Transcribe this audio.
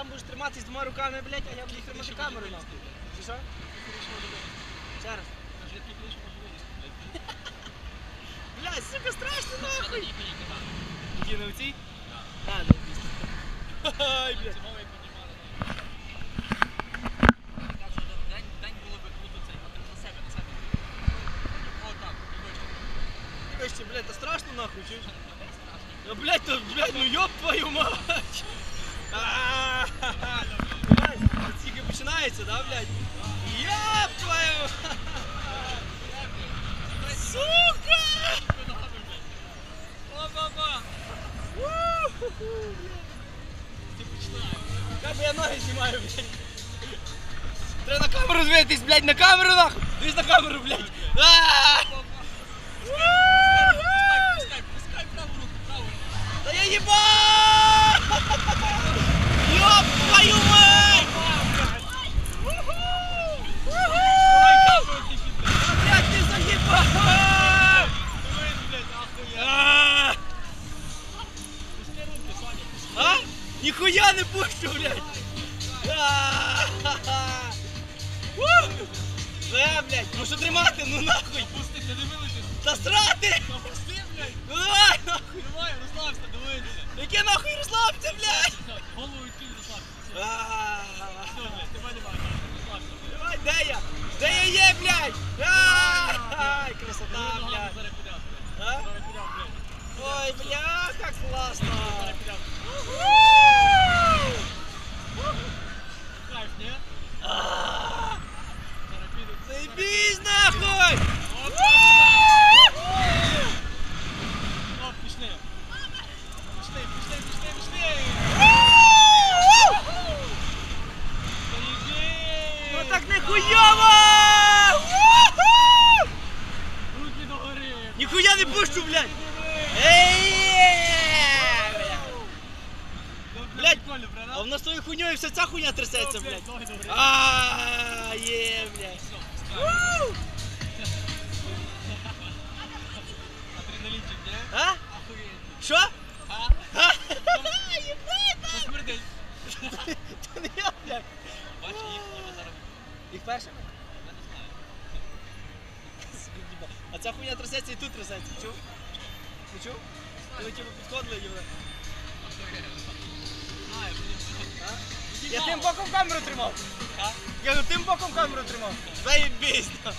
сам будеш триматись двома руками, блядь, а я буду тримати камеру нахуй. Чи що? Ще раз. Блядь, сука, страшно нахуй. Які на цій? А, ну, Ай, блядь. Вище, блядь, та страшно нахуй, чуєш? Ну, блядь, то, блядь, ну ёб твою мать! Да, блядь? Ёб твою! Сука! Блядь. Як би я ноги знімаю, блядь. Треба на камеру дивитись, блядь, на камеру нахуй! Дивись на камеру, блядь! А? Нихуя не пущу, блядь! А! У! Е, блядь, ну що тримати, ну нахуй! Та срати! Ну давай, нахуй! Яке нахуй розслабся, блядь! А! Давай, де я? Де я є, блядь? Ай, красота, блядь. А? Ой, бля, как классно. А! Заебись нахуй! Ну так не хуёво! Нихуя не пущу, блядь! Эй! Блядь, а в нас твоєю хуйньою вся ця хуйня трясеться, блядь. А, є, блядь. Ву! А? Що? А? Єбать! Та не я, блядь. Їх перше? А ця хуйня трясеться і тут трясеться, чув? Не чув? Ти ви типу підходили їм. А? Я тим боком камеру тримав. Я ну, тим боком камеру тримав. Заєбісь. Ву!